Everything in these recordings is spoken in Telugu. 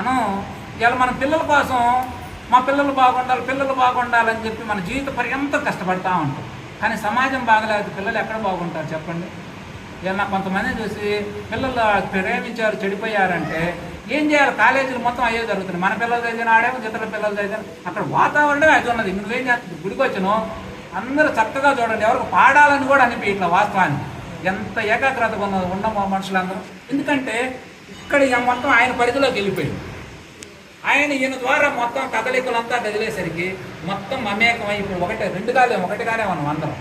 మనం ఇలా మన పిల్లల కోసం మా పిల్లలు బాగుండాలి పిల్లలు బాగుండాలని చెప్పి మన జీవిత పర్యంతం కష్టపడతా ఉంటాం. కానీ సమాజం బాగలేదు పిల్లలు ఎక్కడ బాగుంటారు చెప్పండి? ఇలా కొంతమంది చూసి పిల్లలు ప్రేమించారు చెడిపోయారంటే ఏం చేయాలి? కాలేజీలు మొత్తం అయ్యే జరుగుతుంది మన పిల్లలు చదివిన ఆడేమో ఇతర పిల్లలు చదివిన అక్కడ వాతావరణమే అది ఉన్నది. నువ్వేం చేస్తుంది? గుడికి అందరూ చక్కగా చూడండి. ఎవరికి పాడాలని కూడా అనిపి ఇట్లా వాస్తవాన్ని ఎంత ఏకాగ్రత ఉన్న ఉన్న మనుషులందరూ. ఎందుకంటే ఇక్కడ ఇక మొత్తం ఆయన పరిధిలోకి వెళ్ళిపోయింది ఆయన ఈయన ద్వారా మొత్తం కదలికలంతా కదిలేసరికి మొత్తం మమేకమై ఇప్పుడు ఒకటే రెండు కాలే ఒకటిగానే మనం అందరం.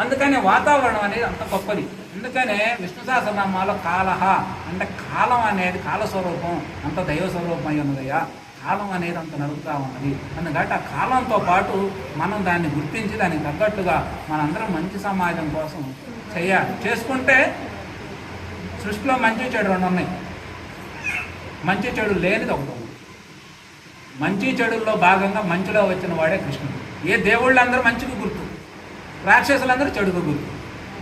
అందుకనే వాతావరణం అనేది అంత గొప్పది. అందుకనే విష్ణు సహస్రనామాలో కాలహ అంటే కాలం అనేది కాల స్వరూపం అంత దైవ స్వరూపం అయి ఉన్నదయ్యా. కాలం అనేది అంత నడుపుతా ఉన్నది. అందుకంటే ఆ కాలంతో పాటు మనం దాన్ని గుర్తించి దానికి తగ్గట్టుగా మనందరం మంచి సమాజం కోసం చేయాలి. చేసుకుంటే సృష్టిలో మంచి చెడు రెండు ఉన్నాయి. మంచి చెడు లేనిది ఒకటి. మంచి చెడుల్లో భాగంగా మంచిలో వచ్చిన వాడే కృష్ణుడు. ఏ దేవుళ్ళందరూ మంచికి గుర్తు? రాక్షసులందరూ చెడుకు గుర్తు.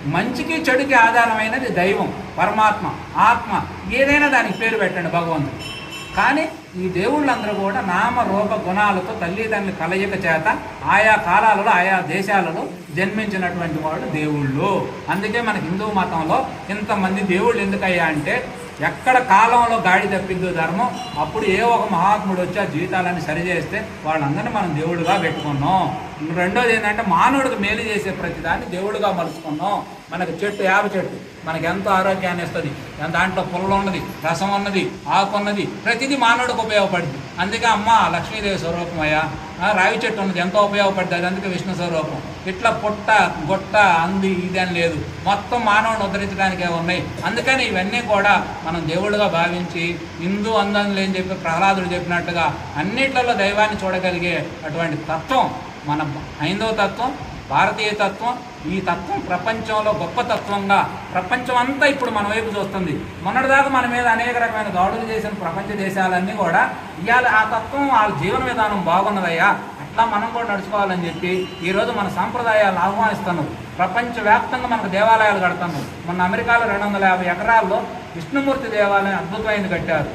మంచికి చెడుకి ఆధారమైనది దైవం పరమాత్మ ఆత్మ ఏదైనా దానికి పేరు పెట్టండి భగవంతుడు. కానీ ఈ దేవుళ్ళందరూ కూడా నామ రూప గుణాలతో తల్లిదండ్రుల కలయిక చేత ఆయా కాలాలలో ఆయా దేశాలలో జన్మించినటువంటి వాళ్ళు దేవుళ్ళు. అందుకే మన హిందూ మతంలో ఇంతమంది దేవుళ్ళు ఎందుకయ్యా అంటే ఎక్కడ కాలంలో గాడి తప్పిందో ధర్మం అప్పుడు ఏ ఒక మహాత్ముడు వచ్చి ఆ జీవితాలన్నీ సరిచేస్తే వాళ్ళందరినీ మనం దేవుడుగా పెట్టుకున్నాం. రెండోది ఏంటంటే మానవుడికి మేలు చేసే ప్రతిదాన్ని దేవుడుగా మలుచుకున్నాం. మనకు చెట్టు యాప చెట్టు మనకి ఎంతో ఆరోగ్యాన్ని ఇస్తుంది దాంట్లో పుల్ల ఉన్నది రసం ఉన్నది ఆకు ఉన్నది ప్రతిదీ మానవుడికి ఉపయోగపడుతుంది అందుకే అమ్మ లక్ష్మీదేవి స్వరూపం అయ్యా. ఆ, రావి చెట్టు ఉన్నది ఎంతో ఉపయోగపడుతుంది అందుకే విష్ణు స్వరూపం. ఇట్లా పుట్ట గొట్ట అంది ఇది అని లేదు. మొత్తం మానవుని ఉద్ధరించడానికే ఉన్నాయి. అందుకని ఇవన్నీ కూడా మనం దేవుడుగా భావించి హిందూ అందని లేని చెప్పి ప్రహ్లాదుడు చెప్పినట్టుగా అన్నిట్లలో దైవాన్ని చూడగలిగే అటువంటి తత్వం మన హైందవ తత్వం భారతీయ తత్వం ఈ తత్వం ప్రపంచంలో గొప్ప తత్వంగా ప్రపంచం అంతా ఇప్పుడు మన వైపు చూస్తుంది. మొన్నటిదాకా మన మీద అనేక రకమైన దాడులు చేసిన ప్రపంచ దేశాలన్నీ కూడా ఇవాళ ఆ తత్వం వాళ్ళ జీవన విధానం బాగున్నదయ్యా. అట్లా మనం కూడా నడుచుకోవాలని చెప్పి ఈరోజు మన సాంప్రదాయాలను ఆహ్వానిస్తున్నాం. ప్రపంచవ్యాప్తంగా మనకు దేవాలయాలు కడుతున్నాం. మొన్న అమెరికాలో రెండు వందల యాభై ఎకరాల్లో విష్ణుమూర్తి దేవాలయం అద్భుతమైనది కట్టారు.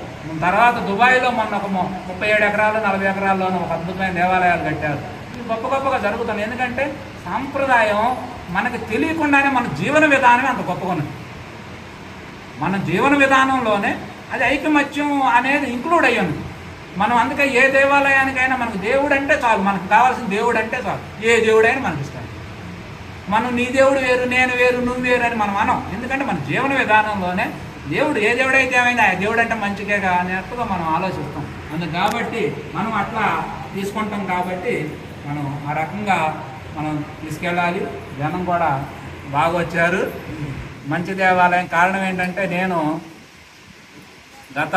తర్వాత దుబాయ్లో మొన్న ఒక ముప్పై ఏడు ఎకరాలు నలభై ఎకరాల్లోనూ ఒక అద్భుతమైన దేవాలయాలు కట్టారు. ఇవి గొప్ప గొప్పగా జరుగుతుంది ఎందుకంటే సాంప్రదాయం మనకు తెలియకుండానే మన జీవన విధానమే అంత గొప్పగా ఉన్నది. మన జీవన విధానంలోనే అది ఐకమత్యం అనేది ఇంక్లూడ్ అయ్యింది. మనం అందుకే ఏ దేవాలయానికైనా మనకు దేవుడు అంటే చాలు. మనకు కావాల్సిన దేవుడు అంటే చాలు. ఏ దేవుడైనా మనకి ఇస్తాడు. మనం నీ దేవుడు వేరు నేను వేరు నువ్వు వేరు అని మనం అనం ఎందుకంటే మన జీవన విధానంలోనే దేవుడు ఏ దేవుడైతే ఏమైనా ఆ దేవుడు అంటే మంచిగా అన్నట్టుగా మనం ఆలోచిస్తాం. అందుకు కాబట్టి మనం అట్లా తీసుకుంటాం కాబట్టి మనం ఆ రకంగా మనం తీసుకెళ్ళాలి. జనం కూడా బాగా వచ్చారు. మంచి దేవాలయం కారణం ఏంటంటే నేను గత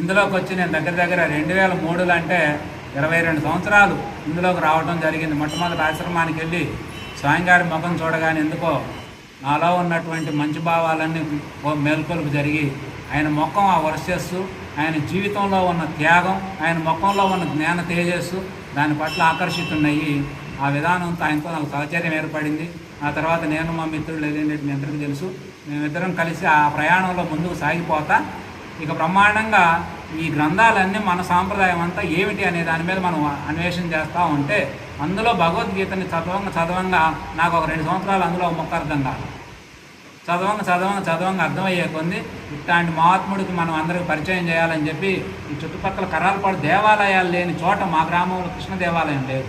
ఇందులోకి వచ్చి నేను దగ్గర దగ్గర రెండు వేల మూడులో అంటే ఇరవై రెండు సంవత్సరాలు ఇందులోకి రావడం జరిగింది. మొట్టమొదటి ఆశ్రమానికి వెళ్ళి స్వామిగారి ముఖం చూడగానే ఎందుకో నాలో ఉన్నటువంటి మంచి భావాలన్నీ ఓ మేల్కొలుపు జరిగి ఆయన ముఖం ఆ వర్షస్సు ఆయన జీవితంలో ఉన్న త్యాగం ఆయన ముఖంలో ఉన్న జ్ఞాన తేజస్సు దాని పట్ల ఆకర్షితున్నాయి. ఆ విధానంతో ఆయనతో నాకు సహచర్యం ఏర్పడింది. ఆ తర్వాత నేను మా మిత్రులు ఏదేంటి మీ అందరికీ తెలుసు. మేమిద్దరం కలిసి ఆ ప్రయాణంలో ముందుకు సాగిపోతా ఇక బ్రహ్మాండంగా ఈ గ్రంథాలన్నీ మన సాంప్రదాయం అంతా ఏమిటి అనే దాని మీద మనం అన్వేషణ చేస్తూ ఉంటే అందులో భగవద్గీతని చదవంగా చదవంగా నాకు ఒక రెండు సంవత్సరాలు అందులో ఒక మొక్క అర్థం కాదు. చదవంగా చదవంగా చదవంగా అర్థమయ్యే కొంది ఇట్లాంటి మహాత్ముడికి మనం అందరికీ పరిచయం చేయాలని చెప్పి ఈ చుట్టుపక్కల కరాలపాడు దేవాలయాలు లేని చోట మా గ్రామంలో కృష్ణ దేవాలయం లేదు.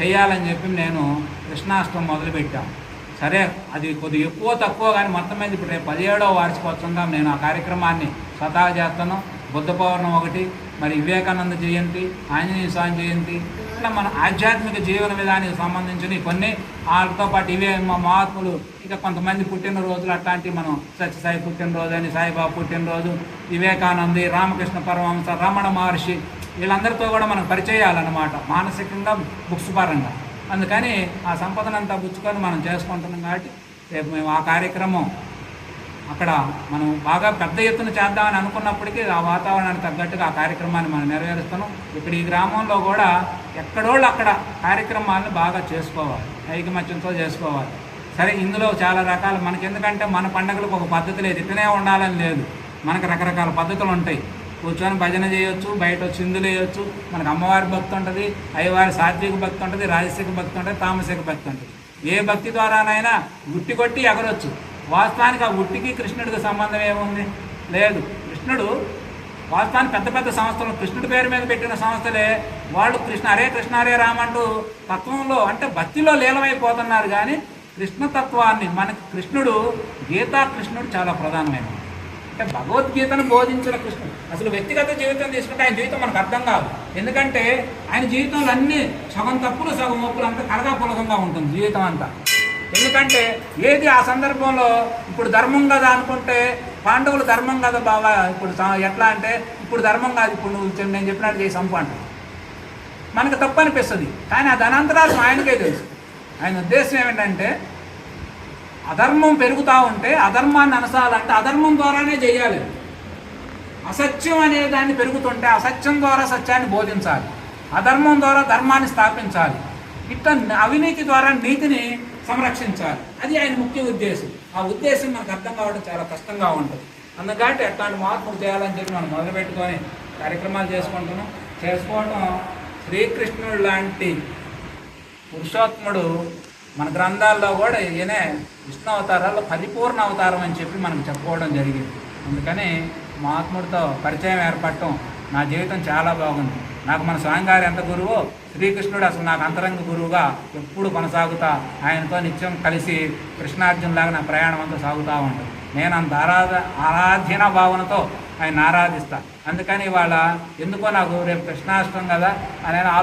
చేయాలని చెప్పి నేను కృష్ణాష్టం మొదలుపెట్టాను సరే అది కొద్ది ఎక్కువ తక్కువ కానీ మొత్తం మీద ఇప్పుడు రేపు పదిహేడవ వార్షికోత్సవంగా నేను ఆ కార్యక్రమాన్ని స్వతహా చేస్తాను. బుద్ధ పౌర్ణం ఒకటి మరి వివేకానంద జయంతి ఆంజనేయ స్వామి జయంతి ఇట్లా మన ఆధ్యాత్మిక జీవన విధానానికి సంబంధించిన కొన్ని. వాళ్ళతో పాటు ఇవే మా మహాత్ములు ఇక కొంతమంది పుట్టినరోజులు అట్లాంటివి మనం సత్యసాయి పుట్టినరోజు అని సాయిబాబా పుట్టినరోజు వివేకానంది రామకృష్ణ పరమహంస రమణ మహర్షి వీళ్ళందరితో కూడా మనం పరిచయాలన్నమాట. మానసికంగా బుక్స్ పరంగా. అందుకని ఆ సంపదనంతా పుచ్చుకొని మనం చేసుకుంటున్నాం కాబట్టి రేపు మేము ఆ కార్యక్రమం అక్కడ మనం బాగా పెద్ద ఎత్తున చేద్దామని అనుకున్నప్పటికీ ఆ వాతావరణానికి తగ్గట్టుగా ఆ కార్యక్రమాన్ని మనం నెరవేరుస్తున్నాం. ఇక్కడ ఈ గ్రామంలో కూడా ఎక్కడోళ్ళు అక్కడ కార్యక్రమాలను బాగా చేసుకోవాలి ఐకమత్యంతో చేసుకోవాలి. సరే ఇందులో చాలా రకాలు మనకి ఎందుకంటే మన పండగలకు ఒక పద్ధతి లేదు ఇతనే ఉండాలని లేదు. మనకు రకరకాల పద్ధతులు ఉంటాయి. కూర్చొని భజన చేయొచ్చు బయట చిందులు వేయొచ్చు. మనకు అమ్మవారి భక్తి ఉంటుంది అయ్యవారి సాత్విక భక్తి ఉంటుంది రాజసిక భక్తి ఉంటుంది తామసిక భక్తి ఉంటుంది. ఏ భక్తి ద్వారానైనా గుట్టి కొట్టి ఎగరొచ్చు. వాస్తవానికి ఆ ఉట్టికి కృష్ణుడికి సంబంధం ఏముంది? లేదు. కృష్ణుడు వాస్తవానికి పెద్ద పెద్ద సంస్థలు కృష్ణుడి పేరు మీద పెట్టిన సంస్థలే వాళ్ళు కృష్ణ హరే కృష్ణ హరే రామ అంటూ తత్వంలో అంటే భక్తిలో లీలమైపోతున్నారు కానీ కృష్ణతత్వాన్ని మనకి కృష్ణుడు గీతా కృష్ణుడు చాలా ప్రధానమైనది అంటే భగవద్గీతను బోధించిన కృష్ణుడు. అసలు వ్యక్తిగత జీవితం తీసుకుంటే ఆయన జీవితం మనకు అర్థం కాదు. ఎందుకంటే ఆయన జీవితంలో అన్ని సగం తప్పులు సగం ఒప్పులు అంతా కలగాపులకంగా ఉంటుంది జీవితం అంతా. ఎందుకంటే ఏది ఆ సందర్భంలో ఇప్పుడు ధర్మం కదా అనుకుంటే పాండవులు ధర్మం కదా బావా ఇప్పుడు స- ఎట్లా అంటే ఇప్పుడు ధర్మం కాదు ఇప్పుడు నువ్వు నేను చెప్పినట్టు చేసి సంపు మనకు తప్పు అనిపిస్తుంది. కానీ ఆ ధనాంతరాలు ఆయనకే తెలుసు. ఆయన ఉద్దేశం ఏమిటంటే అధర్మం పెరుగుతూ ఉంటే అధర్మాన్ని అనసాలంటే అధర్మం ద్వారానే చేయాలి అసత్యం అనే దాన్ని పెరుగుతుంటే అసత్యం ద్వారా సత్యాన్ని బోధించాలి. అధర్మం ద్వారా ధర్మాన్ని స్థాపించాలి. ఇట్లా అవినీతి ద్వారా నీతిని సంరక్షించాలి. అది ఆయన ముఖ్య ఉద్దేశం. ఆ ఉద్దేశం మనకు అర్థం కావడం చాలా కష్టంగా ఉంటుంది. అందుకంటే అట్లాంటి మార్పులు చేయాలని చెప్పి మనం మొదలుపెట్టుకొని కార్యక్రమాలు చేసుకుంటున్నాం. చేసుకోవడం శ్రీకృష్ణుడు లాంటి పురుషోత్తముడు మన గ్రంథాల్లో కూడా ఈయనే విష్ణు అవతారాల్లో పరిపూర్ణ అవతారం అని చెప్పి మనకు చెప్పుకోవడం జరిగింది. అందుకని మహాత్ముడితో పరిచయం ఏర్పడటం నా జీవితం చాలా బాగుంది. నాకు మన స్వామిగారు ఎంత గురువో శ్రీకృష్ణుడు అసలు నాకు అంతరంగ గురువుగా ఎప్పుడు కొనసాగుతా ఆయనతో నిత్యం కలిసి కృష్ణార్జునులాగా నా ప్రయాణం అంతా సాగుతూ ఉంటుంది నేను అంత ఆరాధ ఆరాధ్యన భావనతో ఆయన ఆరాధిస్తా. అందుకని ఇవాళ ఎందుకో నాకు రేపు కృష్ణాష్టం కదా అని ఆలోచన